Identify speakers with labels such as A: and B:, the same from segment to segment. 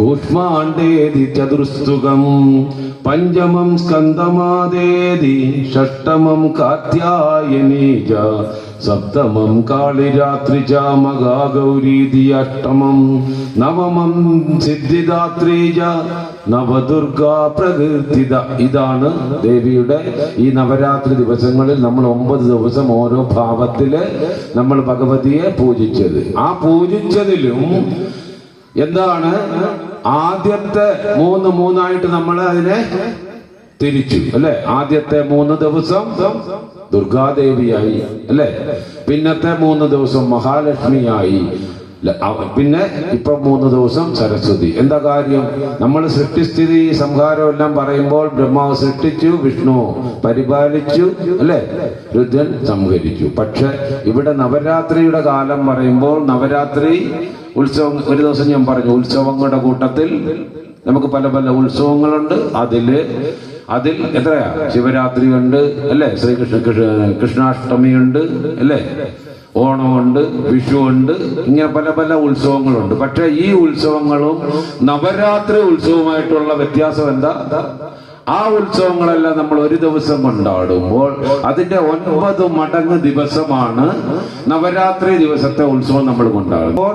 A: കൂഷ്മാണ്ടേതി ചതുർസ്തുകം പഞ്ചമം സ്കന്ദമാദേതി ഷഷ്ടമം കാത്യായനീജ സപ്തമം കാളിരാത്രി ച മഹാഗൗരീതി അഷ്ടമം നവമം സിദ്ധിദാത്രി ച നവദുർഗാ പ്രകീർത്തിത. ഇതാണ് ദേവിയുടെ ഈ നവരാത്രി ദിവസങ്ങളിൽ നമ്മൾ ഒമ്പത് ദിവസം ഓരോ ഭാവത്തിൽ നമ്മൾ ഭഗവതിയെ പൂജിച്ചത്. ആ പൂജിച്ചതിലും എന്താണ് ആദ്യത്തെ മൂന്ന് മൂന്നായിട്ട് നമ്മൾ അതിനെ തിരിച്ചു അല്ലെ? ആദ്യത്തെ മൂന്ന് ദിവസം ദുർഗാദേവിയായി അല്ലെ? പിന്നത്തെ മൂന്ന് ദിവസം മഹാലക്ഷ്മിയായി. പിന്നെ ഇപ്പൊ മൂന്ന് ദിവസം സരസ്വതി. എന്താ കാര്യം? നമ്മൾ സൃഷ്ടിസ്ഥിതി സംഹാരം എല്ലാം പറയുമ്പോൾ ബ്രഹ്മാവ് സൃഷ്ടിച്ചു വിഷ്ണു പരിപാലിച്ചു അല്ലെ? രുദ്രൻ സംഹരിച്ചു. പക്ഷെ ഇവിടെ നവരാത്രിയുടെ കാലം പറയുമ്പോൾ നവരാത്രി ഉത്സവം ഒരു ദിവസം ഞാൻ പറഞ്ഞു ഉത്സവങ്ങളുടെ കൂട്ടത്തിൽ നമുക്ക് പല പല ഉത്സവങ്ങളുണ്ട്. അതിൽ അതിൽ എത്രയാ? ശിവരാത്രി ഉണ്ട് അല്ലെ? ശ്രീകൃഷ്ണ കൃഷ്ണാഷ്ടമി ഉണ്ട് അല്ലെ? ഓണമുണ്ട് വിഷുവുണ്ട് ഇങ്ങനെ പല പല ഉത്സവങ്ങളുണ്ട്. പക്ഷെ ഈ ഉത്സവങ്ങളും നവരാത്രി ഉത്സവമായിട്ടുള്ള വ്യത്യാസം എന്താ? ആ ഉത്സവങ്ങളെല്ലാം നമ്മൾ ഒരു ദിവസം കൊണ്ടാടുമ്പോൾ അതിന്റെ ഒൻപത് മടങ്ങ് ദിവസമാണ് നവരാത്രി ദിവസത്തെ ഉത്സവം നമ്മൾ കൊണ്ടാടുമ്പോൾ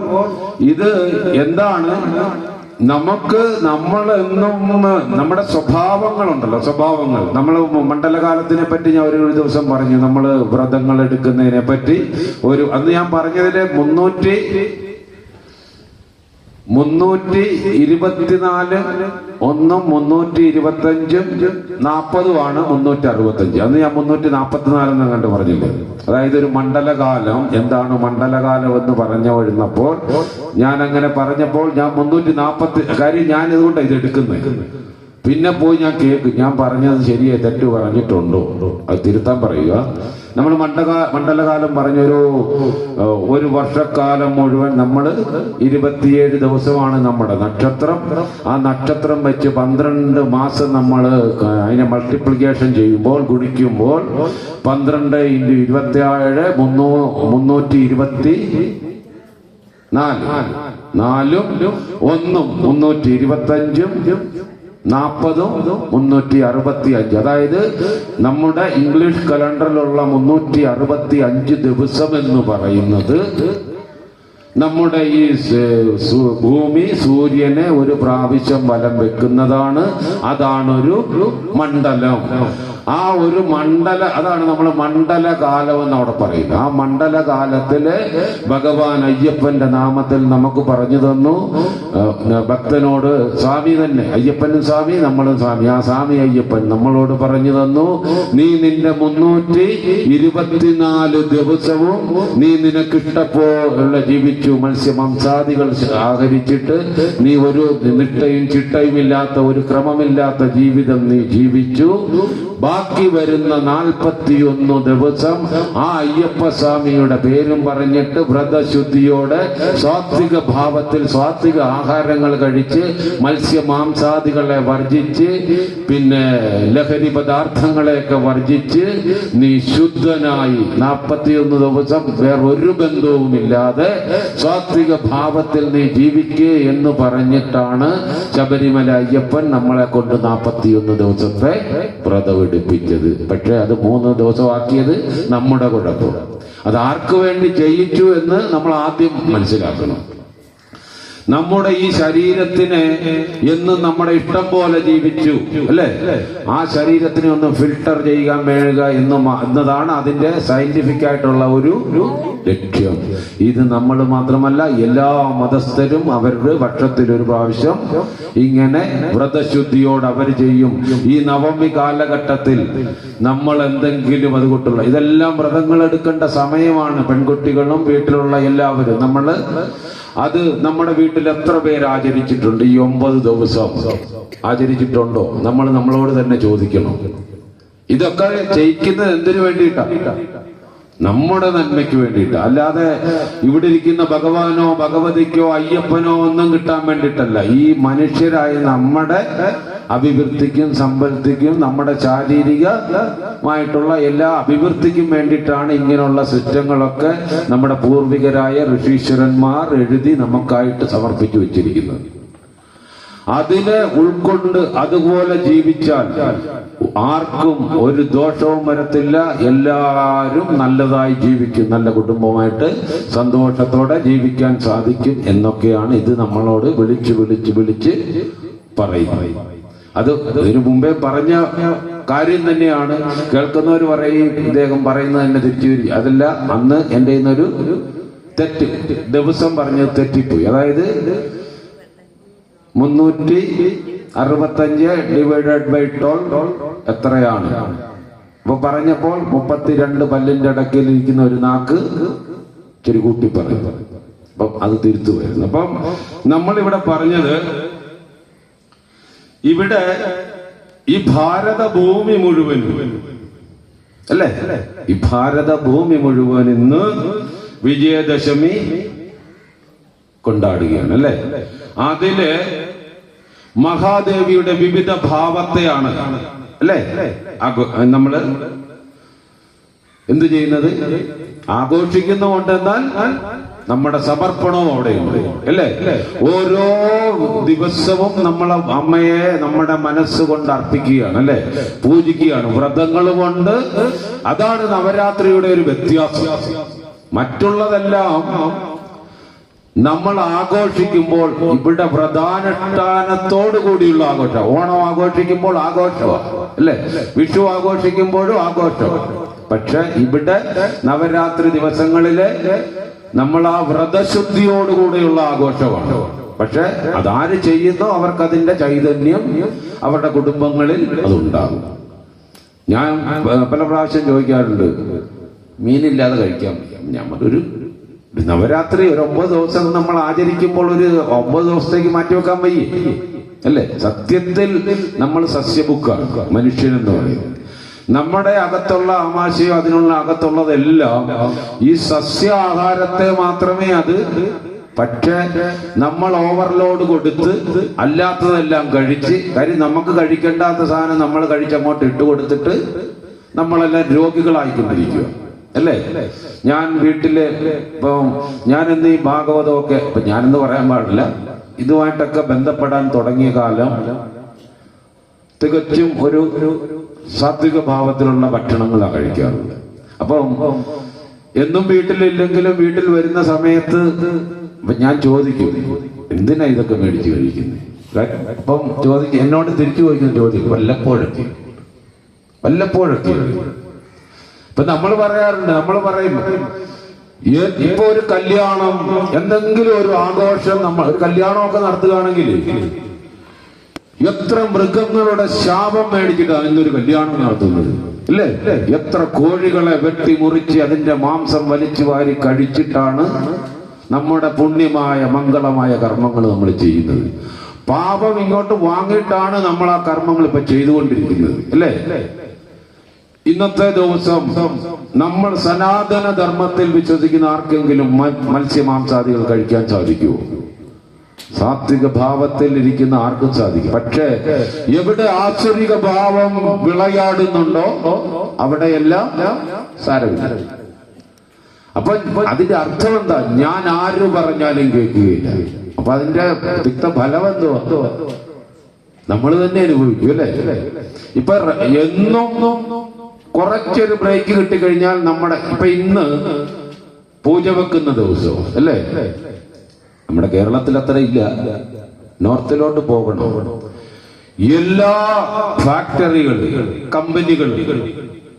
A: ഇത് എന്താണ്? നമുക്ക് നമ്മൾ എന്നും നമ്മുടെ സ്വഭാവങ്ങളുണ്ടല്ലോ സ്വഭാവങ്ങൾ. നമ്മൾ മണ്ഡലകാലത്തിനെ പറ്റി ഞാൻ ഒരു ദിവസം പറഞ്ഞു. നമ്മൾ വ്രതങ്ങൾ എടുക്കുന്നതിനെ പറ്റി ഒരു അന്ന് ഞാൻ പറഞ്ഞതിലെ മുന്നൂറ്റി മുന്നൂറ്റി ഇരുപത്തിനാല് ഒന്നും മുന്നൂറ്റി ഇരുപത്തഞ്ചും നാൽപ്പതുമാണ് മുന്നൂറ്റി അറുപത്തഞ്ച്. അന്ന് ഞാൻ മുന്നൂറ്റി നാൽപ്പത്തിനാല് എന്ന് കണ്ട് പറഞ്ഞില്ലേ? അതായത് ഒരു മണ്ഡലകാലം. എന്താണ് മണ്ഡലകാലം എന്ന് പറഞ്ഞു വരുന്നപ്പോൾ ഞാൻ അങ്ങനെ പറഞ്ഞപ്പോൾ ഞാൻ മുന്നൂറ്റി നാൽപ്പത്തി കാര്യം ഞാൻ ഇതുകൊണ്ടാണ് ഇത് എടുക്കുന്നത് പിന്നെ പോയി ഞാൻ കേൾക്കും ഞാൻ പറഞ്ഞത് ശരിയെ തെറ്റ് പറഞ്ഞിട്ടുണ്ടോ? അത് തിരുത്താൻ പറയുക. നമ്മൾ മണ്ഡകാ മണ്ഡലകാലം പറഞ്ഞൊരു ഒരു വർഷക്കാലം മുഴുവൻ നമ്മൾ ഇരുപത്തിയേഴ് ദിവസമാണ് നമ്മുടെ നക്ഷത്രം. ആ നക്ഷത്രം വെച്ച് പന്ത്രണ്ട് മാസം നമ്മൾ അതിനെ മൾട്ടിപ്ലിക്കേഷൻ ചെയ്യുമ്പോൾ ഗുണിക്കുമ്പോൾ പന്ത്രണ്ട് ഇന്റു ഇരുപത്തിയേഴ് മുന്നൂ മുന്നൂറ്റി ഇരുപത്തി നാല് നാലും ഒന്നും മുന്നൂറ്റി ഇരുപത്തഞ്ചും നാൽപ്പതും മുന്നൂറ്റി അറുപത്തി അഞ്ച് അതായത് നമ്മുടെ ഇംഗ്ലീഷ് കലണ്ടറിലുള്ള മുന്നൂറ്റി അറുപത്തി അഞ്ച് ദിവസം എന്ന് പറയുന്നത് നമ്മുടെ ഈ ഭൂമി സൂര്യനെ ഒരു പ്രാവശ്യം വലം വെക്കുന്നതാണ്. അതാണ് ഒരു മണ്ഡലം. ആ ഒരു മണ്ഡല അതാണ് നമ്മൾ മണ്ഡലകാലം എന്ന് അവിടെ പറയുന്നത്. ആ മണ്ഡലകാലത്തിൽ ഭഗവാൻ അയ്യപ്പന്റെ നാമത്തിൽ നമുക്ക് പറഞ്ഞു തന്നു. ഭക്തനോട് സ്വാമി തന്നെ അയ്യപ്പനും സ്വാമി നമ്മളും സ്വാമി. ആ സ്വാമി അയ്യപ്പൻ നമ്മളോട് പറഞ്ഞു തന്നു നീ നിന്റെ മുന്നൂറ്റി ഇരുപത്തിനാല് ദിവസവും നീ നിനക്കിഷ്ടപ്പോലുള്ള ജീവിച്ചു മത്സ്യമംസാദികൾ ആഹരിച്ചിട്ട് നീ ഒരു നിട്ടയും ചിട്ടയും ഇല്ലാത്ത ഒരു ക്രമമില്ലാത്ത ജീവിതം നീ ജീവിച്ചു. ബാക്കി വരുന്ന നാൽപ്പത്തിയൊന്ന് ദിവസം ആ അയ്യപ്പ സ്വാമിയുടെ പേരും പറഞ്ഞിട്ട് വ്രതശുദ്ധിയോടെ സാത്വിക ഭാവത്തിൽ സാത്വിക ആഹാരങ്ങൾ കഴിച്ച് മത്സ്യമാംസാദികളെ വർജിച്ച് പിന്നെ ലഹരി പദാർത്ഥങ്ങളെയൊക്കെ വർജിച്ച് നീ ശുദ്ധനായി നാൽപ്പത്തിയൊന്ന് ദിവസം വേറൊരു ബന്ധവുമില്ലാതെ സാത്വിക ഭാവത്തിൽ നീ ജീവിക്കേ എന്ന് പറഞ്ഞിട്ടാണ് ശബരിമല അയ്യപ്പൻ നമ്മളെ കൊണ്ട് നാൽപ്പത്തിയൊന്ന് ദിവസത്തെ വ്രതമെടുപ്പിച്ചത് പക്ഷെ അത് മൂന്ന് ദിവസമാക്കിയത് നമ്മുടെ കുഴപ്പം അത് ആർക്ക് വേണ്ടി ചെയ്യിച്ചു എന്ന് നമ്മൾ ആദ്യം മനസ്സിലാക്കണം. നമ്മുടെ ഈ ശരീരത്തിന് എന്നും നമ്മുടെ ഇഷ്ടം പോലെ ജീവിച്ചു അല്ലേ? ആ ശരീരത്തിനെ ഒന്ന് ഫിൽട്ടർ ചെയ്യാൻ വേഴുക എന്ന് എന്നതാണ് അതിന്റെ സയന്റിഫിക് ആയിട്ടുള്ള ഒരു ലക്ഷ്യം. ഇത് നമ്മൾ മാത്രമല്ല എല്ലാ മതസ്ഥരും അവരുടെ വർഷത്തിൽ ഒരു പ്രാവശ്യം ഇങ്ങനെ വ്രതശുദ്ധിയോട് അവർ ചെയ്യും. ഈ നവമി കാലഘട്ടത്തിൽ നമ്മൾ എന്തെങ്കിലും അത് കൊണ്ടുള്ള ഇതെല്ലാം വ്രതങ്ങൾ എടുക്കേണ്ട സമയമാണ്. പെൺകുട്ടികളും വീട്ടിലുള്ള എല്ലാവരും. നമ്മൾ അത് നമ്മുടെ വീട്ടിൽ എത്ര പേര് ആചരിച്ചിട്ടുണ്ട്? ഈ ഒമ്പത് ദിവസം. ആചരിച്ചിട്ടുണ്ടോ? നമ്മൾ നമ്മളോട് തന്നെ ചോദിക്കണം. ഇതൊക്കെ ചെയ്യിക്കുന്നത് എന്തിനു വേണ്ടിയിട്ടാ? നമ്മുടെ നന്മയ്ക്ക് വേണ്ടിയിട്ട്. അല്ലാതെ ഇവിടെ ഇരിക്കുന്ന ഭഗവാനോ ഭഗവതിക്കോ അയ്യപ്പനോ ഒന്നും കിട്ടാൻ വേണ്ടിയിട്ടല്ല. ഈ മനുഷ്യരായ നമ്മുടെ അഭിവൃദ്ധിക്കും സമ്പത്തിക്കും നമ്മുടെ ശാരീരികമായിട്ടുള്ള എല്ലാ അഭിവൃദ്ധിക്കും വേണ്ടിയിട്ടാണ് ഇങ്ങനെയുള്ള സിസ്റ്റങ്ങളൊക്കെ നമ്മുടെ പൂർവികരായ ഋഷീശ്വരന്മാർ എഴുതി നമുക്കായിട്ട് സമർപ്പിച്ചു വെച്ചിരിക്കുന്നത്. അതിനെ ഉൾക്കൊണ്ട് അതുപോലെ ജീവിച്ചാൽ ആർക്കും ഒരു ദോഷവും വരത്തില്ല. എല്ലാവരും നല്ലതായി ജീവിക്കും. നല്ല കുടുംബമായിട്ട് സന്തോഷത്തോടെ ജീവിക്കാൻ സാധിക്കും എന്നൊക്കെയാണ് ഇത് നമ്മളോട് വിളിച്ച് വിളിച്ച് വിളിച്ച് പറയും അത് ഇതിനു മുമ്പേ പറഞ്ഞ കാര്യം തന്നെയാണ്. കേൾക്കുന്നവർ പറയും ഇദ്ദേഹം പറയുന്നത് തന്നെ തെറ്റി അതല്ല അന്ന് എന്റെ ഒരു തെറ്റ് ദിവസം പറഞ്ഞത് തെറ്റിപ്പോയി. അതായത് മുന്നൂറ്റി അറുപത്തഞ്ച് ഡിവൈഡഡ് ബൈ ടോൾ എത്രയാണ്? അപ്പൊ പറഞ്ഞപ്പോൾ മുപ്പത്തിരണ്ട് പല്ലിന്റെ ഇടയ്ക്കിൽ ഇരിക്കുന്ന ഒരു നാക്ക് ചെരുകൂട്ടി കൂട്ടി പറയും അപ്പം അത് തിരുത്തു വരുന്നു അപ്പം നമ്മളിവിടെ പറഞ്ഞത് ഇവിടെ ഈ ഭാരത ഭൂമി മുഴുവൻ അല്ലേ? ഈ ഭാരത ഭൂമി മുഴുവൻ ഇന്ന് വിജയദശമി കൊണ്ടാടുകയാണ് അല്ലേ? അതിൽ മഹാദേവിയുടെ വിവിധ ഭാവത്തെയാണ് അല്ലേ? നമ്മൾ എന്ത് ചെയ്യുന്നത്? ആഘോഷിക്കുന്നുണ്ടെന്നാൽ നമ്മുടെ സമർപ്പണവും അവിടെയുണ്ട്. അല്ലേ? ഓരോ ദിവസവും നമ്മളെ അമ്മയെ നമ്മുടെ മനസ്സുകൊണ്ട് അർപ്പിക്കുകയാണ് അല്ലേ? പൂജിക്കുകയാണ്. വ്രതങ്ങൾ കൊണ്ട് അതാണ് നവരാത്രിയുടെ ഒരു വ്യത്യാസം. മറ്റുള്ളതെല്ലാം നമ്മൾ ആഘോഷിക്കുമ്പോൾ ഇവിടെ പ്രധാനുഷ്ഠാനത്തോടു കൂടിയുള്ള ആഘോഷം. ഓണം ആഘോഷിക്കുമ്പോൾ ആഘോഷമാണ് അല്ലേ? വിഷു ആഘോഷിക്കുമ്പോഴും ആഘോഷമാണ് പക്ഷെ ഇവിടെ നവരാത്രി ദിവസങ്ങളിലെ നമ്മൾ ആ വ്രതശുദ്ധിയോടുകൂടെയുള്ള ആഘോഷമാണ്. പക്ഷെ അതാര് ചെയ്യുന്നോ അവർക്കതിന്റെ ചൈതന്യം അവരുടെ കുടുംബങ്ങളിൽ അതുണ്ടാകും. ഞാൻ പല പ്രാവശ്യം ചോദിക്കാറുണ്ട് മീനില്ലാതെ. ഞമ്മളൊരു ഒരു നവരാത്രി ഒരു ഒമ്പത് ദിവസം നമ്മൾ ആചരിക്കുമ്പോൾ ഒരു ഒമ്പത് ദിവസത്തേക്ക് മാറ്റിവെക്കാൻ വയ്യേ. അല്ലേ? സത്യത്തിൽ നമ്മൾ സസ്യബുക്കാണ് മനുഷ്യൻ എന്ന് പറയുന്നത് നമ്മുടെ അകത്തുള്ള ആമാശയം അതിനുള്ള അകത്തുള്ളതെല്ലാം ഈ സസ്യ ആഹാരത്തെ മാത്രമേ അത് പക്ഷേ നമ്മൾ ഓവർലോഡ് കൊടുത്ത് അല്ലാത്തതെല്ലാം കഴിച്ച് കാര്യം നമുക്ക് കഴിക്കേണ്ടാത്ത സാധനം നമ്മൾ കഴിച്ചങ്ങോട്ട് ഇട്ട് കൊടുത്തിട്ട് നമ്മളെല്ലാം രോഗികളായിക്കൊണ്ടിരിക്കുക. അല്ലേ? ഞാൻ വീട്ടിലെ ഇപ്പം ഞാൻ എന്ത് ഈ ഭാഗവതമൊക്കെ ഇപ്പൊ ഞാനെന്ന് പറയാൻ പാടില്ല ഇതുമായിട്ടൊക്കെ ബന്ധപ്പെടാൻ തുടങ്ങിയ കാലം തികച്ചും ഒരു സാത്വിക ഭാവത്തിലുള്ള ഭക്ഷണങ്ങളാണ് കഴിക്കാറുള്ളത്. അപ്പം എന്നും വീട്ടിലില്ലെങ്കിലും വീട്ടിൽ വരുന്ന സമയത്ത് ഞാൻ ചോദിക്കും എന്തിനാ ഇതൊക്കെ മേടിച്ച് കഴിക്കുന്നത് അപ്പം ചോദിക്കും എന്നോട് തിരിച്ചു ചോദിക്കുന്ന ചോദിക്കും വല്ലപ്പോഴൊക്കെ. വല്ലപ്പോഴൊക്കെ. ഇപ്പൊ നമ്മൾ പറയാറുണ്ട് നമ്മൾ പറയും ഇപ്പൊ ഒരു കല്യാണം എന്തെങ്കിലും ഒരു ആഘോഷം നമ്മൾ ഒരു കല്യാണമൊക്കെ നടത്തുകയാണെങ്കിൽ എത്ര മൃഗങ്ങളുടെ ശാപം മേടിച്ചിട്ടാണ് ഇന്നൊരു കല്യാണം നടത്തുന്നത്? അല്ലേ എത്ര കോഴികളെ വെട്ടി മുറിച്ച് അതിന്റെ മാംസം വലിച്ചു വാരി കഴിച്ചിട്ടാണ് നമ്മുടെ പുണ്യമായ മംഗളമായ കർമ്മങ്ങൾ നമ്മൾ ചെയ്യുന്നത്. പാപം ഇങ്ങോട്ട് വാങ്ങിയിട്ടാണ് നമ്മൾ ആ കർമ്മങ്ങൾ ഇപ്പൊ ചെയ്തുകൊണ്ടിരിക്കുന്നത്. അല്ലേ ഇന്നത്തെ ദിവസം നമ്മൾ സനാതന ധർമ്മത്തിൽ വിശ്വസിക്കുന്ന ആർക്കെങ്കിലും മത്സ്യമാംസാദികൾ കഴിക്കാൻ സാധിക്കുമോ സാത്വിക ഭാവത്തിൽ ഇരിക്കുന്ന ആർക്കും സാധിക്കും. പക്ഷേ എവിടെ ആശ്വരിക ഭാവം വിളയാടുന്നുണ്ടോ അവിടെയെല്ലാം സാരമില്ല. അപ്പൊ അതിന്റെ അർത്ഥം എന്താ ഞാൻ ആര് പറഞ്ഞാലും കേൾക്കുകയില്ല. അപ്പൊ അതിന്റെ തിക്ത ഫലം എന്തോ നമ്മൾ തന്നെ അനുഭവിക്കും അല്ലേ? ഇപ്പൊ എന്നും കുറച്ചൊരു ബ്രേക്ക് കിട്ടിക്കഴിഞ്ഞാൽ നമ്മുടെ ഇപ്പൊ ഇന്ന് പൂജ വെക്കുന്ന ദിവസവും അല്ലേ? നമ്മുടെ കേരളത്തിൽ അത്ര ഇല്ല. നോർത്തിലോട്ട് പോകണം. എല്ലാ ഫാക്ടറികൾ കമ്പനികൾ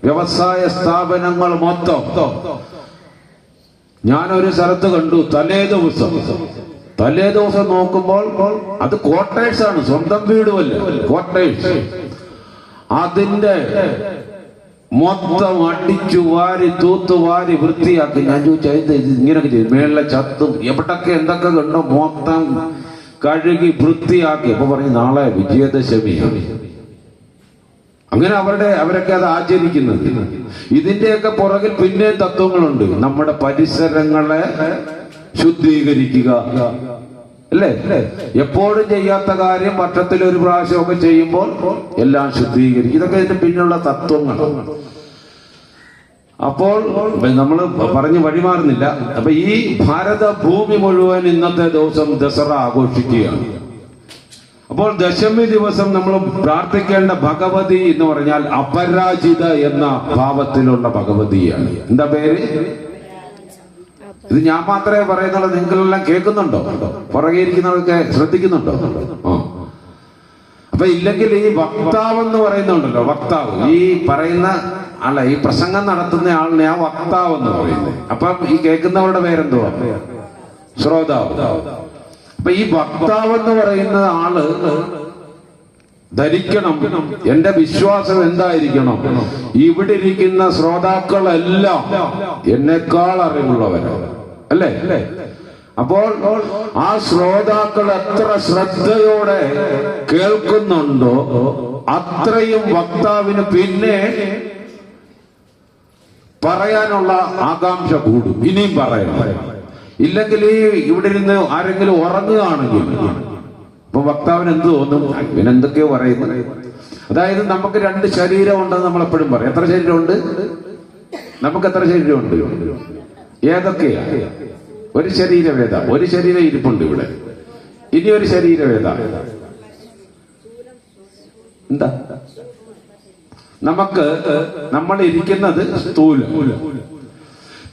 A: വ്യവസായ സ്ഥാപനങ്ങൾ മൊത്തം ഞാനൊരു സ്ഥലത്ത് കണ്ടു. തലേ ദിവസം തലേ ദിവസം നോക്കുമ്പോൾ അത് ക്വാർട്ടേഴ്സ് ആണ്. സ്വന്തം വീടുമല്ല ക്വാർട്ടേഴ്സ് അതിന്റെ മൊത്തം അടിച്ചു വാരി തൂത്തു വാരി വൃത്തിയാക്കി. ഞാൻ ചോദിച്ചത് ഇങ്ങനെയൊക്കെ ചെയ്തു മേളിലെ ചത്തും എവിടൊക്കെ എന്തൊക്കെ കണ്ടോ മൊത്തം കഴുകി വൃത്തിയാക്കി. അപ്പൊ പറഞ്ഞു നാളെ വിജയദശമി. അങ്ങനെ അവരുടെ അവരൊക്കെ അത് ആചരിക്കുന്നത്. ഇതിന്റെയൊക്കെ പുറകിൽ പിന്നെ തത്വങ്ങളുണ്ട്. നമ്മുടെ പരിസരങ്ങളെ ശുദ്ധീകരിക്കുക. അല്ലേ? എപ്പോഴും ചെയ്യാത്ത കാര്യം വർഷത്തിൽ ഒരു പ്രാവശ്യമൊക്കെ ചെയ്യുമ്പോൾ എല്ലാം ശുദ്ധീകരിക്കും. ഇതൊക്കെ ഇതിന്റെ പിന്നിലുള്ള തത്വങ്ങൾ അപ്പോൾ നമ്മൾ പറഞ്ഞ് വഴിമാറുന്നില്ല. അപ്പൊ ഈ ഭാരത ഭൂമി മുഴുവൻ ഇന്നത്തെ ദിവസം ദസറ ആഘോഷിക്കുകയാണ്. അപ്പോൾ ദശമി ദിവസം നമ്മൾ പ്രാർത്ഥിക്കേണ്ട ഭഗവതി എന്ന് പറഞ്ഞാൽ അപരാജിത എന്ന ഭാവത്തിലുള്ള ഭഗവതിയാണ്. എന്താ പേര്? ഇത് ഞാൻ മാത്രമേ പറയുന്നുള്ളൂ നിങ്ങളെല്ലാം കേൾക്കുന്നുണ്ടോ? പുറകെ ഇരിക്കുന്നവരൊക്കെ ശ്രദ്ധിക്കുന്നുണ്ടോ അപ്പൊ ഇല്ലെങ്കിൽ ഈ വക്താവ് എന്ന് പറയുന്നുണ്ടല്ലോ വക്താവ്. ഈ പറയുന്ന അല്ല ഈ പ്രസംഗം നടത്തുന്ന ആളിനെ ആ വക്താവ് എന്ന് പറയുന്നത്. അപ്പൊ ഈ കേൾക്കുന്നവരുടെ പേരെന്തുവാ? ശ്രോതാവ്. അപ്പൊ ഈ വക്താവ് എന്ന് പറയുന്ന ആൾ ധരിക്കണം. എന്റെ വിശ്വാസം എന്തായിരിക്കണം? ഇവിടെ ഇരിക്കുന്ന ശ്രോതാക്കളെല്ലാം എന്നെക്കാൾ അറിവുള്ളവരാണ്. അല്ലേ? അല്ലേ അപ്പോൾ ആ ശ്രോതാക്കൾ എത്ര ശ്രദ്ധയോടെ കേൾക്കുന്നുണ്ടോ അത്രയും വക്താവിന് പിന്നെ പറയാനുള്ള ആകാംക്ഷ കൂടും. ഇനിയും പറയാം. ഇല്ലെങ്കിൽ ഈ ഇവിടെ ഇരുന്ന് ആരെങ്കിലും ഉറങ്ങുകയാണെങ്കിൽ അപ്പൊ വക്താവിന് എന്ത് തോന്നും? ഇവനെന്തൊക്കെയോ പറയുന്നു അതായത് നമുക്ക് രണ്ട് ശരീരം ഉണ്ടെന്ന് നമ്മൾ എപ്പോഴും പറയും. എത്ര ശരീരമുണ്ട്? നമുക്ക് എത്ര ശരീരമുണ്ട്? ഏതൊക്കെയാ ഒരു ശരീരവേദ ഒരു ശരീരം ഇരിപ്പുണ്ട് ഇവിടെ. ഇനി ഒരു ശരീരവേദ. എന്താ? നമുക്ക് നമ്മൾ ഇരിക്കുന്നത് സ്ഥൂലം.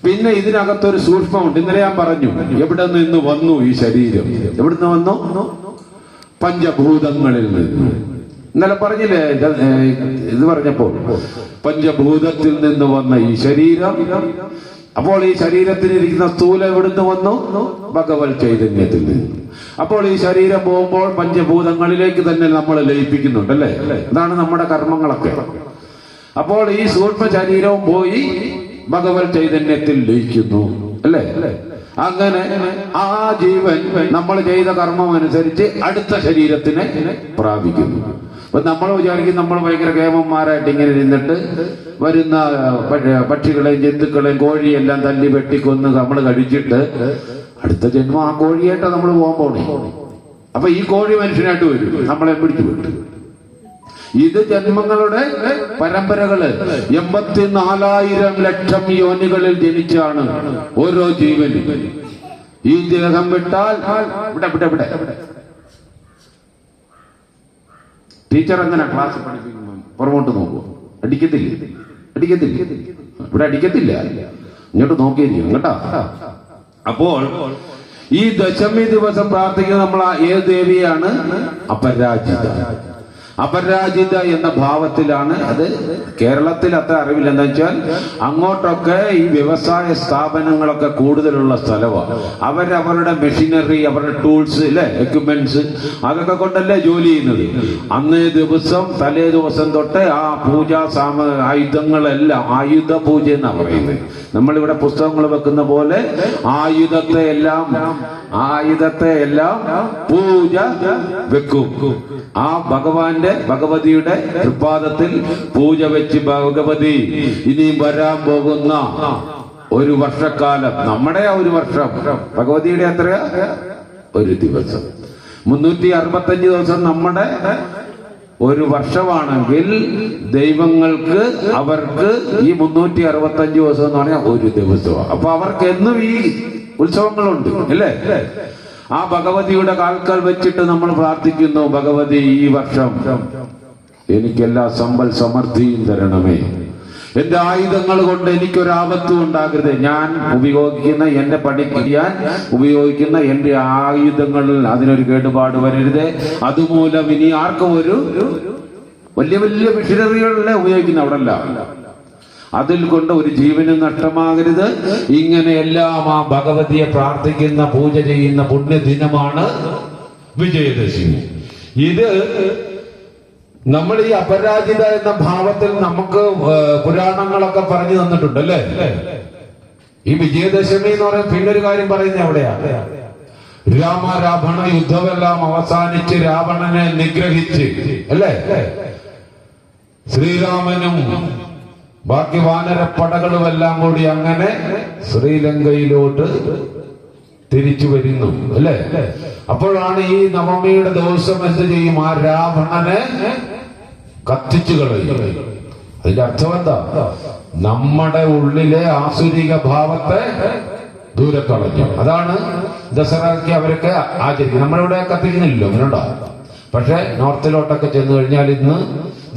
A: പിന്നെ ഇതിനകത്തൊരു സൂക്ഷ്മമുണ്ട്. ഇന്നലെ ഞാൻ പറഞ്ഞു എവിടെ നിന്ന് വന്നു ഈ ശരീരം? എവിടെ നിന്ന് വന്നു? പഞ്ചഭൂതങ്ങളിൽ നിന്ന്. ഇന്നലെ പറഞ്ഞില്ലേ ഇത്, പറഞ്ഞപ്പോൾ പഞ്ചഭൂതത്തിൽ നിന്ന് വന്ന ഈ ശരീരം അപ്പോൾ ഈ ശരീരത്തിലിരിക്കുന്ന സ്ഥൂലം എവിടുന്ന് വന്നു? ഭഗവത് ചൈതന്യത്തിൽ നിന്ന് അപ്പോൾ ഈ ശരീരം പോകുമ്പോൾ പഞ്ചഭൂതങ്ങളിലേക്ക് തന്നെ നമ്മൾ ലയിപ്പിക്കുന്നുണ്ട് അല്ലേ? അതാണ് നമ്മുടെ കർമ്മങ്ങളൊക്കെ. അപ്പോൾ ഈ സൂക്ഷ്മ ശരീരവും പോയി ഭഗവത് ചൈതന്യത്തിൽ ലയിക്കുന്നു അല്ലേ? അങ്ങനെ ആ ജീവൻ നമ്മൾ ചെയ്ത കർമ്മം അനുസരിച്ച് അടുത്ത ശരീരത്തിനെ പ്രാപിക്കുന്നു. അപ്പൊ നമ്മൾ വിചാരിക്കും നമ്മൾ ഭയങ്കര കേമന്മാരായിട്ട് ഇങ്ങനെ ഇരുന്നിട്ട് വരുന്ന പക്ഷികളെയും ജന്തുക്കളെയും കോഴിയെല്ലാം തല്ലി വെട്ടിക്കൊന്ന് നമ്മൾ കഴിച്ചിട്ട് അടുത്ത ജന്മം ആ കോഴിയായിട്ടാ നമ്മൾ പോകാൻ പോണേ. അപ്പൊ ഈ കോഴി മനുഷ്യനായിട്ട് വരും. നമ്മളെ പിടിച്ചു വിട്ടു. ഇത് ജന്മങ്ങളുടെ പരമ്പരകൾ. എൺപത്തിനാലായിരം ലക്ഷം യോനികളിൽ ജനിച്ചാണ് ഓരോ ജീവനും. ഈ ദേഹം വിട്ടാൽ ഇവിടെ ഇവിടെ. ടീച്ചർ എങ്ങനെ ക്ലാസ് പഠിപ്പിക്കുമ്പോൾ പുറമോട്ട് നോക്കുമോ അടിക്കത്തില്ല? അടിക്കത്തില്ല? ഇവിടെ അടിക്കത്തില്ല. ഇങ്ങോട്ട് നോക്കിയിരിക്കും കേട്ടോ. അപ്പോൾ ഈ ദശമി ദിവസം പ്രാർത്ഥിക്കുന്ന നമ്മൾ ഏത് ദേവിയാണ്? അപരാജിത. അപരാജിത എന്ന ഭാവത്തിലാണ് അത്. കേരളത്തിൽ അത്ര അറിവില്ല. എന്താ വെച്ചാൽ അങ്ങോട്ടൊക്കെ ഈ വ്യവസായ സ്ഥാപനങ്ങളൊക്കെ കൂടുതലുള്ള സ്ഥലമാണ് അവരവരുടെ മെഷീനറി അവരുടെ ടൂൾസ് അല്ലെ എക്യുപ്മെന്റ്സ് അതൊക്കെ കൊണ്ടല്ലേ ജോലി ചെയ്യുന്നത്. അന്നേ ദിവസം തലേ ദിവസം തൊട്ട് ആ പൂജാ സാമ ആയുധങ്ങളെല്ലാം ആയുധ പൂജ എന്നാണ് പറയുന്നത്. നമ്മളിവിടെ പുസ്തകങ്ങൾ വെക്കുന്ന പോലെ ആയുധത്തെ എല്ലാം ആയുധത്തെ എല്ലാം പൂജ വെക്കും. ആ ഭഗവാന്റെ ഭഗവതിയുടെ തൃപ്പാദത്തിൽ പൂജ വെച്ച് ഭഗവതി ഇനിയും വരാൻ പോകുന്ന ഒരു വർഷക്കാലം. നമ്മുടെ ഒരു വർഷം. ഭഗവതിയുടെ എത്ര ഒരു ദിവസം. മുന്നൂറ്റി അറുപത്തഞ്ച് ദിവസം നമ്മുടെ ഒരു വർഷമാണെങ്കിൽ ദൈവങ്ങൾക്ക് അവർക്ക് ഈ മുന്നൂറ്റി അറുപത്തഞ്ച് ദിവസം എന്ന് പറഞ്ഞാൽ ഒരു ദിവസമാണ് അപ്പൊ അവർക്ക് എന്നും ഈ ഉത്സവങ്ങളുണ്ട് അല്ലേ? ആ ഭഗവതിയുടെ കാൽക്കൽ വെച്ചിട്ട് നമ്മൾ പ്രാർത്ഥിക്കുന്നു ഭഗവതി ഈ വർഷം എനിക്കെല്ലാ സമ്പൽ സമൃദ്ധിയും തരണമേ. എന്റെ ആയുധങ്ങൾ കൊണ്ട് എനിക്കൊരാപത്തും ഉണ്ടാകരുത്. ഞാൻ ഉപയോഗിക്കുന്ന എന്റെ പണിക്ക് ഞാൻ ഉപയോഗിക്കുന്ന എന്റെ ആയുധങ്ങളിൽ അതിനൊരു കേടുപാട് വരരുത്. അതുമൂലം ഇനി ആർക്കും ഒരു വലിയ വലിയ മിഷനറികളല്ലേ ഉപയോഗിക്കുന്ന അവിടെ അതിൽ കൊണ്ട് ഒരു ജീവനും നഷ്ടമാകരുത്. ഇങ്ങനെയെല്ലാം ആ ഭഗവതിയെ പ്രാർത്ഥിക്കുന്ന പൂജ ചെയ്യുന്ന പുണ്യദിനമാണ് വിജയദശമി. ഇത് നമ്മൾ ഈ അപരാജിത എന്ന ഭാവത്തിൽ നമുക്ക് പുരാണങ്ങളൊക്കെ പറഞ്ഞു തന്നിട്ടുണ്ട് അല്ലേ? ഈ വിജയദശമി എന്ന് പറയുന്ന പിന്നൊരു കാര്യം പറയുന്നത് എവിടെയാ? രാമ രാവണ യുദ്ധമെല്ലാം അവസാനിച്ച് രാവണനെ നിഗ്രഹിച്ച് അല്ലേ? ശ്രീരാമനും ബാക്കി വാനരപ്പടകളും എല്ലാം കൂടി അങ്ങനെ ശ്രീലങ്കയിലോട്ട് തിരിച്ചു വരുന്നു അല്ലേ? അപ്പോഴാണ് ഈ നവമിയുടെ ദിവസം എന്ത് ചെയ്യും? ആ രാവണനെ കത്തിച്ചു കളയും. അതിന്റെ അർത്ഥം എന്താ? നമ്മുടെ ഉള്ളിലെ ആസുരിക ഭാവത്തെ ദൂരെ കളഞ്ഞു. അതാണ് ദസറയ്ക്ക് അവരൊക്കെ ആചരിക്കുന്നത്. നമ്മളിവിടെ കത്തിക്കുന്നില്ലല്ലോ അങ്ങനെയുണ്ടോ? പക്ഷെ നോർത്തിലോട്ടൊക്കെ ചെന്ന് കഴിഞ്ഞാൽ ഇന്ന്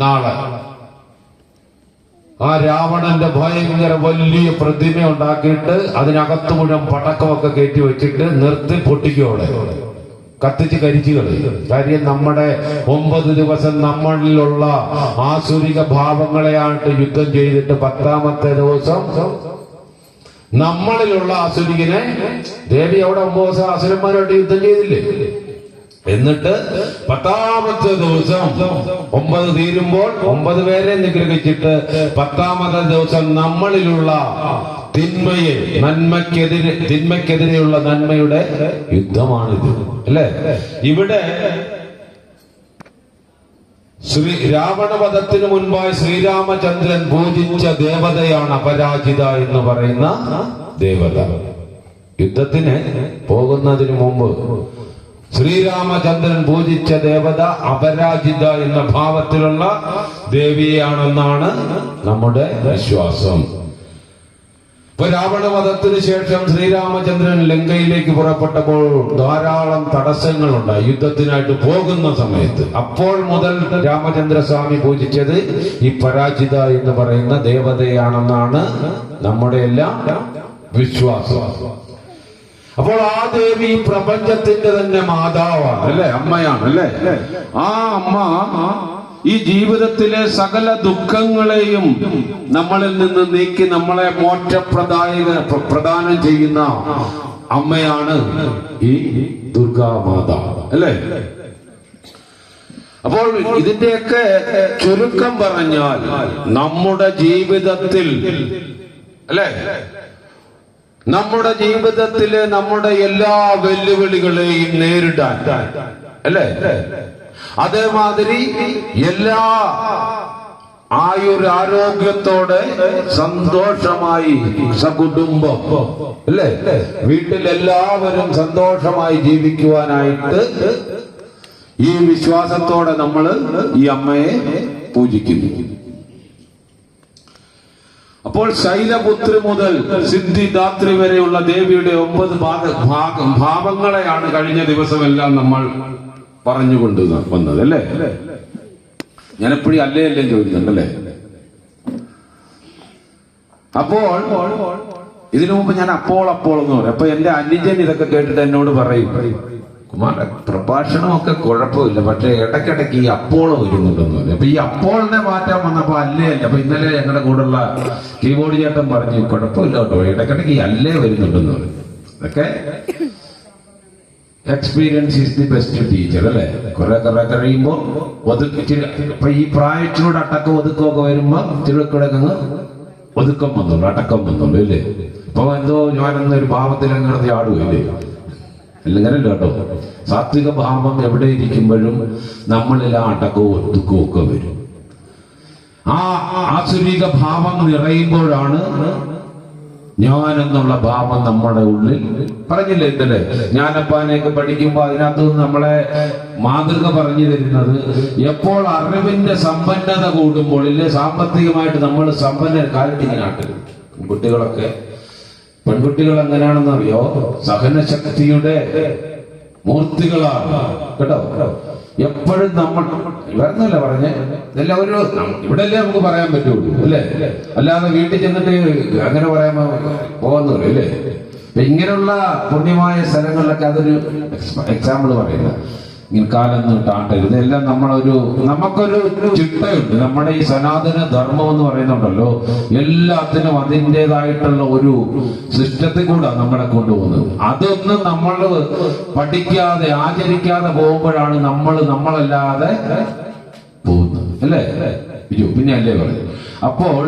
A: നാളെ ആ രാവണന്റെ ഭയങ്കര വലിയ പ്രതിമ ഉണ്ടാക്കിയിട്ട് അതിനകത്ത് മുഴുവൻ പടക്കമൊക്കെ കയറ്റി വെച്ചിട്ട് നിർത്തി പൊട്ടിക്കോടെ കത്തിച്ച് കരിച്ചു കളയും കാര്യം നമ്മുടെ ഒമ്പത് ദിവസം നമ്മളിലുള്ള ആസുരിക ഭാവങ്ങളെയായിട്ട് യുദ്ധം ചെയ്തിട്ട് പത്താമത്തെ ദിവസം നമ്മളിലുള്ള അസുരികനെ ദേവി അവിടെ ഒമ്പത് ദിവസം അസുരന്മാരോട് യുദ്ധം ചെയ്തില്ലേ? എന്നിട്ട് പത്താമത്തെ ദിവസം ഒമ്പത് തീരുമ്പോൾ ഒമ്പത് പേരെ നിഗ്രഹിച്ചിട്ട് പത്താമത്തെ ദിവസം നമ്മളിലുള്ള തിന്മയെ നന്മക്കെതിരെ തിന്മക്കെതിരെയുള്ള നന്മയുടെ യുദ്ധമാണിത്. അല്ലേ? ഇവിടെ ശ്രീ രാവണവധത്തിന് മുൻപായി ശ്രീരാമചന്ദ്രൻ പൂജിച്ച ദേവതയാണ് അപരാജിത എന്ന് പറയുന്ന ദേവത. യുദ്ധത്തിന് പോകുന്നതിന് മുമ്പ് ശ്രീരാമചന്ദ്രൻ പൂജിച്ച ദേവത അപരാജിത എന്ന ഭാവത്തിലുള്ള ദേവിയാണെന്നാണ് നമ്മുടെ വിശ്വാസം. ഇപ്പൊ രാവണവധത്തിന് ശേഷം ശ്രീരാമചന്ദ്രൻ ലങ്കയിലേക്ക് പുറപ്പെട്ടപ്പോൾ ധാരാളം തടസ്സങ്ങളുണ്ടായി. യുദ്ധത്തിനായിട്ട് പോകുന്ന സമയത്ത്. അപ്പോൾ മുതൽ രാമചന്ദ്ര സ്വാമി പൂജിച്ചത് ഈ പരാജിത എന്ന് പറയുന്ന ദേവതയാണെന്നാണ് നമ്മുടെ എല്ലാം വിശ്വാസം. അപ്പോൾ ആ ദേവി പ്രപഞ്ചത്തിന്റെ തന്നെ മാതാവാണ്. അല്ലെ? അമ്മയാണ് അല്ലെ? ആ അമ്മ ഈ ജീവിതത്തിലെ സകല ദുഃഖങ്ങളെയും നമ്മളിൽ നിന്ന് നീക്കി നമ്മളെ മോക്ഷപ്രദായക പ്രദാനം ചെയ്യുന്ന അമ്മയാണ് ഈ ദുർഗാമാത അല്ലേ? അപ്പോൾ ഇതിന്റെയൊക്കെ ചുരുക്കം പറഞ്ഞാൽ നമ്മുടെ ജീവിതത്തിൽ അല്ലേ? നമ്മുടെ ജീവിതത്തിലെ നമ്മുടെ എല്ലാ വെല്ലുവിളികളെയും നേരിടാൻ. അല്ലേ? അതേമാതിരി എല്ലാ ആയുരാരോഗ്യത്തോടെ സന്തോഷമായി സകുടുംബം അല്ലേ? വീട്ടിലെല്ലാവരും സന്തോഷമായി ജീവിക്കുവാനായിട്ട് ഈ വിശ്വാസത്തോടെ നമ്മൾ ഈ അമ്മയെ പൂജിക്കുന്നു. അപ്പോൾ ശൈലപുത്രി മുതൽ സിദ്ധിദാത്രി വരെയുള്ള ദേവിയുടെ ഒമ്പത് ഭാഗ ഭാവങ്ങളെയാണ് കഴിഞ്ഞ ദിവസമെല്ലാം നമ്മൾ പറഞ്ഞുകൊണ്ട് വന്നത് അല്ലേ? ഞാൻ എപ്പോഴും അല്ലേ അല്ലേ ചോദിക്കുന്നുണ്ട് അല്ലേ? അപ്പോൾ ഇതിനു മുമ്പ് ഞാൻ അപ്പോൾ അപ്പോൾ എന്ന് പറയും. അപ്പൊ എന്റെ അനുജൻ ഇതൊക്കെ കേട്ടിട്ട് എന്നോട് പറയും. പ്രഭാഷണമൊക്കെ കുഴപ്പമില്ല. പക്ഷെ ഇടയ്ക്കിടയ്ക്ക് ഈ അപ്പോളം വരുന്നുണ്ടെന്ന് പറഞ്ഞു. അപ്പൊ ഈ അപ്പോളിനെ മാറ്റാൻ വന്നപ്പോ അല്ലേ അല്ല? അപ്പൊ ഇന്നലെ ഞങ്ങളുടെ കൂടെയുള്ള കീബോർഡ് ചേട്ടൻ പറഞ്ഞു കുഴപ്പമില്ല കേട്ടോ. ഇടയ്ക്കിടയ്ക്ക് ഈ അല്ലേ വരുന്നുണ്ടെന്ന് പറഞ്ഞു. അതൊക്കെ experience is the best teacher അല്ലേ? കുറെ കുറെ കഴിയുമ്പോ ഒതുക്കി ഇപ്പൊ ഈ പ്രായത്തിനോട് അടക്കം ഒതുക്കമൊക്കെ വരുമ്പോ അങ്ങ് ഒതുക്കം വന്നുള്ളൂ അടക്കം വന്നുള്ളൂ അല്ലേ? അപ്പൊ എന്തോ ഞാനെന്നൊരു ഭാവത്തിൽ അങ്ങനെ അല്ലെങ്കിലല്ല കേട്ടോ. സാത്വിക ഭാവം എവിടെ ഇരിക്കുമ്പോഴും നമ്മളിൽ ആ അടക്കവും ഒതുക്കവും ഒക്കെ വരും. ആ ആസുരിക ഭാവം നിറയുമ്പോഴാണ് ഞാൻ എന്നുള്ള ഭാവം നമ്മുടെ ഉള്ളിൽ പറഞ്ഞില്ലേ ഇന്നലെ? ഞാനപ്പാനെയൊക്കെ പഠിക്കുമ്പോൾ അതിനകത്ത് നമ്മളെ മാതൃക പറഞ്ഞു തരുന്നത് എപ്പോൾ അറിവിന്റെ സമ്പന്നത കൂടുമ്പോൾ ഇല്ലേ? സാമ്പത്തികമായിട്ട് നമ്മൾ സമ്പന്ന കാലത്തിങ്ങനെ നാട്ടിൽ. കുട്ടികളൊക്കെ പെൺകുട്ടികൾ എങ്ങനെയാണെന്ന് അറിയോ? സഹനശക്തിയുടെ മൂർത്തികളാണ്. കേട്ടോ? എപ്പോഴും നമ്മൾ വരുന്നല്ല പറഞ്ഞേ? ഇതെല്ലാം ഒരു ഇവിടെ അല്ലേ നമുക്ക് പറയാൻ പറ്റുള്ളൂ അല്ലേ? അല്ലാതെ വീട്ടിൽ ചെന്നിട്ട് അങ്ങനെ പറയാൻ പോകുന്നില്ല അല്ലേ? ഇങ്ങനെയുള്ള പുണ്യമായ സ്ഥലങ്ങളിലൊക്കെ അതൊരു എക്സാമ്പിൾ പറയുന്നത്. ഇങ്ങനെ കാലം ഇതെല്ലാം നമ്മളൊരു നമുക്കൊരു ചിട്ടയുണ്ട്. നമ്മുടെ ഈ സനാതന ധർമ്മം എന്ന് പറയുന്നുണ്ടല്ലോ. എല്ലാത്തിനും അതിന്റെതായിട്ടുള്ള ഒരു സിസ്റ്റത്തിൽ കൂടെ നമ്മളെ കൊണ്ടുപോകുന്നത്. അതൊന്നും നമ്മൾ പഠിക്കാതെ ആചരിക്കാതെ പോകുമ്പോഴാണ് നമ്മൾ നമ്മളല്ലാതെ പോകുന്നത്. അല്ലേ? പിന്നെ അല്ലേ പറയും അപ്പോൾ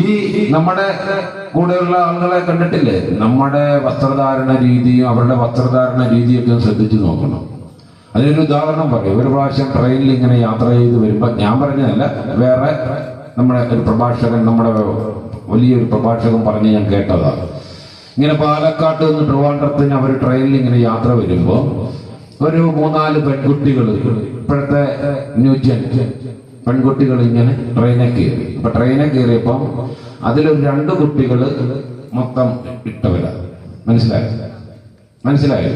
A: ഈ നമ്മുടെ കൂടെയുള്ള ആളുകളെ കണ്ടിട്ടില്ലേ? നമ്മുടെ വസ്ത്രധാരണ രീതിയും അവരുടെ വസ്ത്രധാരണ രീതിയൊക്കെ ശ്രദ്ധിച്ചു നോക്കണം. അതിനൊരു ഉദാഹരണം പറയും. ഒരു പ്രാവശ്യം ട്രെയിനിൽ ഇങ്ങനെ യാത്ര ചെയ്ത് വരുമ്പോൾ ഞാൻ പറഞ്ഞതല്ല വേറെ നമ്മുടെ ഒരു പ്രഭാഷകൻ നമ്മുടെ വലിയൊരു പ്രഭാഷകൻ പറഞ്ഞ് ഞാൻ കേട്ടതാണ് ഇങ്ങനെ പാലക്കാട്ട് നിന്ന് ട്രിവാൻഡ്രത്തിന് അവർ ട്രെയിനിൽ ഇങ്ങനെ യാത്ര വരുമ്പോൾ ഒരു മൂന്നാൽ പെൺകുട്ടികൾ ഇപ്പോഴത്തെ ന്യൂജൻ പെൺകുട്ടികൾ ഇങ്ങനെ ട്രെയിനെ കയറി. അപ്പൊ ട്രെയിനെ കയറിയപ്പോൾ അതിലൊരു രണ്ട് കുട്ടികൾ മൊത്തം ഇട്ടവരാ. മനസ്സിലായോ? മനസ്സിലായോ?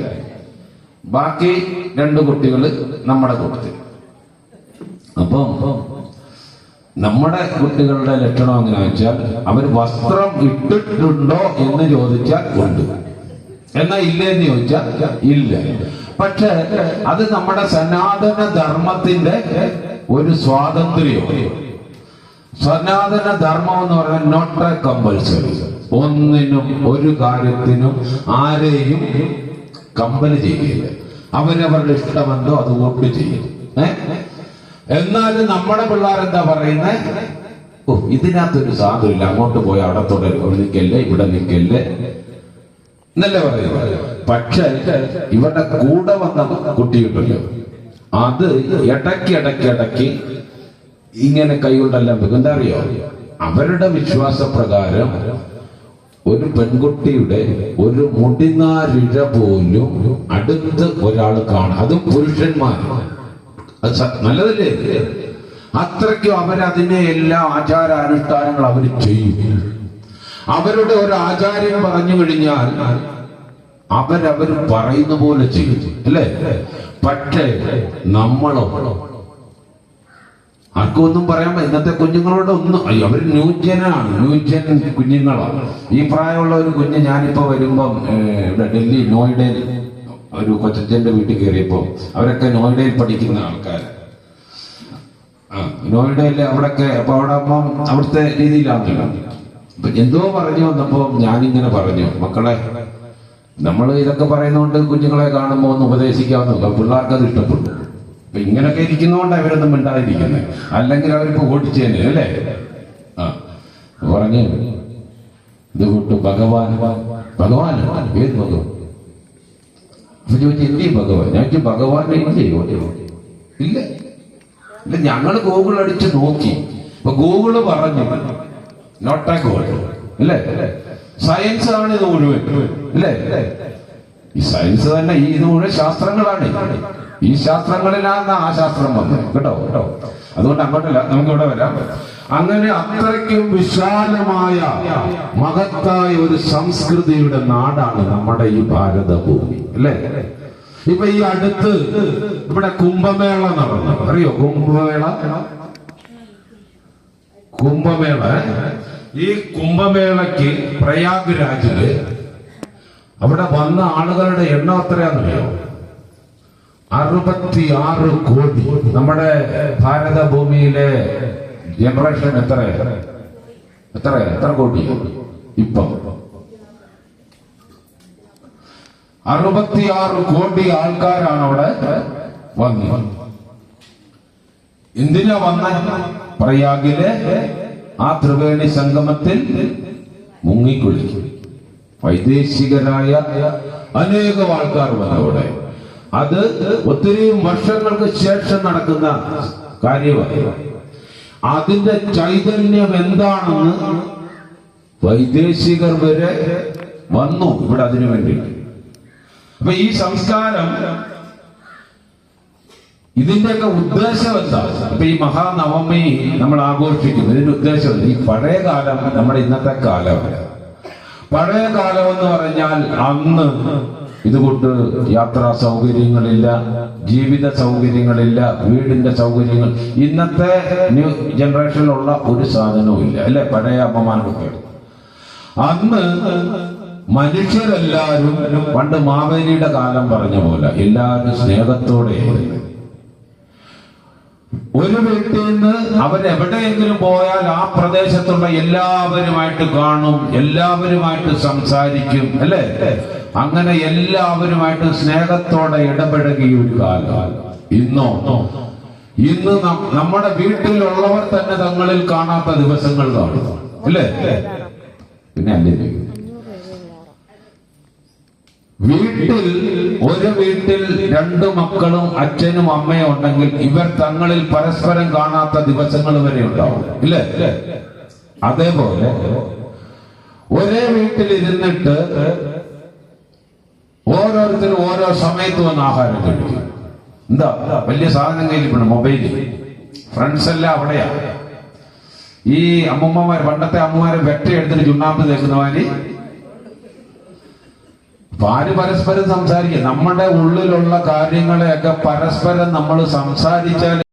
A: ബാക്കി രണ്ട് കുട്ടികൾ നമ്മുടെ കൂട്ടത്തിൽ. അപ്പം നമ്മുടെ കുട്ടികളുടെ ലക്ഷണം എങ്ങനെ വെച്ചാൽ അവർ വസ്ത്രം ഇട്ടിട്ടുണ്ടോ എന്ന് ചോദിച്ചാൽ ഉണ്ട്. എന്നാ ഇല്ലെന്ന് ചോദിച്ചാൽ ഇല്ല. പക്ഷെ അത് നമ്മുടെ സനാതന ധർമ്മത്തിന്റെ ഒരു സ്വാതന്ത്ര്യം സനാതന ധർമ്മം എന്ന് പറഞ്ഞാൽ നോട്ട് എ കമ്പൽസറി ഒന്നിനും ഒരു കാര്യത്തിനും ആരെയും കമ്പനി ചെയ്യില്ല അവരവരുടെ ഇഷ്ടമെന്തോ അത് വോട്ട് ചെയ്യും? എന്നാലും നമ്മുടെ പിള്ളേർ എന്താ പറയുന്നത് ഓ ഇതിനകത്തൊരു സാധുല്ല അങ്ങോട്ട് പോയി അവിടെ തുടരും അവിടെ നിൽക്കല്ലേ ഇവിടെ നിൽക്കല്ലേ? എന്നല്ലേ പറയുന്നത് പക്ഷെ ഇവരുടെ കൂടെ വന്ന കുട്ടിയുണ്ടല്ലോ അത് ഇടയ്ക്ക് ഇടയ്ക്ക് ഇടയ്ക്ക് ഇങ്ങനെ കൈകൊണ്ടെല്ലാം എന്താ അറിയോ? അവരുടെ വിശ്വാസപ്രകാരം ഒരു പെൺകുട്ടിയുടെ ഒരു മുടിനാരിഴ പോലും അടുത്ത് ഒരാൾ കാണും. അതും പുരുഷന്മാർ നല്ലതല്ലേ? അത്രയ്ക്കും അവരതിനെ എല്ലാ ആചാരാനുഷ്ഠാനങ്ങൾ അവർ ചെയ്യും. അവരുടെ ഒരു ആചാര്യം പറഞ്ഞു കഴിഞ്ഞാൽ അവരവർ പറയുന്ന പോലെ ചെയ്യും. അല്ലേ? പക്ഷേ നമ്മളോ ആർക്കും ഒന്നും പറയാൻ ഇന്നത്തെ കുഞ്ഞുങ്ങളോട് ഒന്നും അവർ ന്യൂജനാണ്. ന്യൂജൻ കുഞ്ഞുങ്ങളാണ് ഈ പ്രായമുള്ള ഒരു കുഞ്ഞ് ഞാനിപ്പോ വരുമ്പം ഇവിടെ ഡൽഹി നോയിഡയിൽ ഒരു കൊച്ചച്ഛന്റെ വീട്ടിൽ കയറിയപ്പോ അവരൊക്കെ നോയിഡയിൽ പഠിക്കുന്ന ആൾക്കാർ നോയിഡയിൽ അവിടൊക്കെ അപ്പൊ അവിടെ അപ്പം അവിടുത്തെ രീതിയിലാണല്ലോ അപ്പൊ എന്തോ പറഞ്ഞു വന്നപ്പോ ഞാനിങ്ങനെ പറഞ്ഞു മക്കളെ നമ്മൾ ഇതൊക്കെ പറയുന്നതുകൊണ്ട് കുഞ്ഞുങ്ങളെ കാണുമ്പോൾ ഒന്ന് ഉപദേശിക്കാവുന്ന പിള്ളേർക്ക് അത് ഇഷ്ടപ്പെട്ടു അപ്പൊ ഇങ്ങനൊക്കെ ഇരിക്കുന്നോണ്ട് ഇവരൊന്നും മിണ്ടാതിരിക്കുന്നത് അല്ലെങ്കിൽ അവരിപ്പോ ഓടിച്ചേനെ അല്ലേ? ആ. പറഞ്ഞു ഇത് കൂട്ട് ഭഗവാൻ ഭഗവാൻ ഏത് ഭഗവാൻ? അപ്പൊ ചോദിച്ചു എന്തി ഭഗവാൻ? ഞാൻ ചോദിച്ചു ഭഗവാന്റെ ഇല്ലേ ഇല്ല. ഇല്ല ഞങ്ങൾ ഗൂഗിൾ അടിച്ച് നോക്കി. അപ്പൊ ഗൂഗിൾ പറഞ്ഞു നോട്ടാ ഗോൾ അല്ലേ സയൻസ് ആണ് ഇത് മുഴുവൻ. അല്ലേ ഈ സയൻസ് തന്നെ ഈ ഇത് മുഴുവൻ ശാസ്ത്രങ്ങളാണ്. ഈ ശാസ്ത്രങ്ങളിലാണ് ആ ശാസ്ത്രം വന്നത്. കേട്ടോ? കേട്ടോ അതുകൊണ്ട് അങ്ങോട്ടല്ല നമുക്ക് ഇവിടെ വരാം. അങ്ങനെ അത്രയ്ക്കും വിശാലമായ മഹത്തായ ഒരു സംസ്കൃതിയുടെ നാടാണ് നമ്മുടെ ഈ ഭാരതഭൂമി. അല്ലേ? ഇപ്പൊ ഈ അടുത്ത് ഇവിടെ കുംഭമേള നടന്നു. അറിയോ? കുംഭമേള? കുംഭമേള ഈ കുംഭമേളയ്ക്ക് പ്രയാഗ്രാജിൽ അവിടെ വന്ന ആളുകളുടെ എണ്ണം എത്രയാണെന്നറിയോ? അറുപത്തിയാറ് കോടി. നമ്മുടെ ഭാരത ഭൂമിയിലെ ജനറേഷൻ എത്ര? എത്ര? എത്ര കോടി? ഇപ്പം. അറുപത്തിയാറ് കോടി ആൾക്കാരാണ് അവിടെ വന്നത്. എന്തിനാ വന്ന? പ്രയാഗിലെ ആ ത്രിവേണി സംഗമത്തിൽ മുങ്ങിക്കുളിക്കും. വൈദേശികരായ അനേകം ആൾക്കാർ വന്നവിടെ. അത് ഒത്തിരി വർഷങ്ങൾക്ക് ശേഷം നടക്കുന്ന കാര്യമായി അതിന്റെ ചൈതന്യം എന്താണെന്ന് വൈദേശികർ വരെ വന്നു ഇവിടെ അതിനു വേണ്ടി. അപ്പൊ ഈ സംസ്കാരം ഇതിന്റെയൊക്കെ ഉദ്ദേശം എന്താ? അപ്പൊ ഈ മഹാനവമി നമ്മൾ ആഘോഷിക്കുന്നു. ഇതിന്റെ ഉദ്ദേശം ഈ പഴയ കാലം നമ്മുടെ ഇന്നത്തെ കാലമല്ല പഴയ കാലം എന്ന് പറഞ്ഞാൽ അന്ന് ഇതുകൊണ്ട് യാത്രാ സൗകര്യങ്ങളില്ല ജീവിത സൗകര്യങ്ങളില്ല വീടിന്റെ സൗകര്യങ്ങൾ. ഇന്നത്തെ ന്യൂ ജനറേഷനിലുള്ള ഒരു സാധനവും ഇല്ല. അല്ലെ? പഴയ അമ്മമാർക്കൊക്കെ അന്ന് മനുഷ്യരെല്ലാവരും പണ്ട് മാവേലിയുടെ കാലം പറഞ്ഞ പോലെ എല്ലാവരും സ്നേഹത്തോടെ ഒരു വീട്ടിൽ നിന്ന് അവരെവിടെയെങ്കിലും പോയാൽ ആ പ്രദേശത്തുള്ള എല്ലാവരുമായിട്ട് കാണും എല്ലാവരുമായിട്ട് സംസാരിക്കും അല്ലേ? അങ്ങനെ എല്ലാവരുമായിട്ട് സ്നേഹത്തോടെ ഇടപഴകിയ ഒരു കാലം. ഇന്നോ? ഇന്ന് നമ്മുടെ വീട്ടിലുള്ളവർ തന്നെ തങ്ങളിൽ കാണാത്ത ദിവസങ്ങൾ കാണും അല്ലേ? പിന്നെ അല്ലേ? വീട്ടിൽ ഒരു വീട്ടിൽ രണ്ടു മക്കളും അച്ഛനും അമ്മയും ഉണ്ടെങ്കിൽ ഇവർ തങ്ങളിൽ പരസ്പരം കാണാത്ത ദിവസങ്ങൾ വരെ ഉണ്ടാവും. ഇല്ലേ? അതേപോലെ ഒരേ വീട്ടിൽ ഇരുന്നിട്ട് ഓരോരുത്തരും ഓരോ സമയത്ത് വന്ന് ആഹാരം കഴിക്കും. എന്താ? വലിയ സാധനം കയ്യിലിപ്പണം മൊബൈലിൽ ഫ്രണ്ട്സ് എല്ലാം അവിടെയാ. ഈ അമ്മൂമ്മമാർ പണ്ടത്തെ അമ്മമാരെ വെട്ട എടുത്തിട്ട് ചുണ്ണാമ്പ് തേക്കുന്നവാരി അപ്പൊ ആര് പരസ്പരം സംസാരിക്കുക നമ്മുടെ ഉള്ളിലുള്ള കാര്യങ്ങളെയൊക്കെ പരസ്പരം നമ്മൾ സംസാരിച്ചാൽ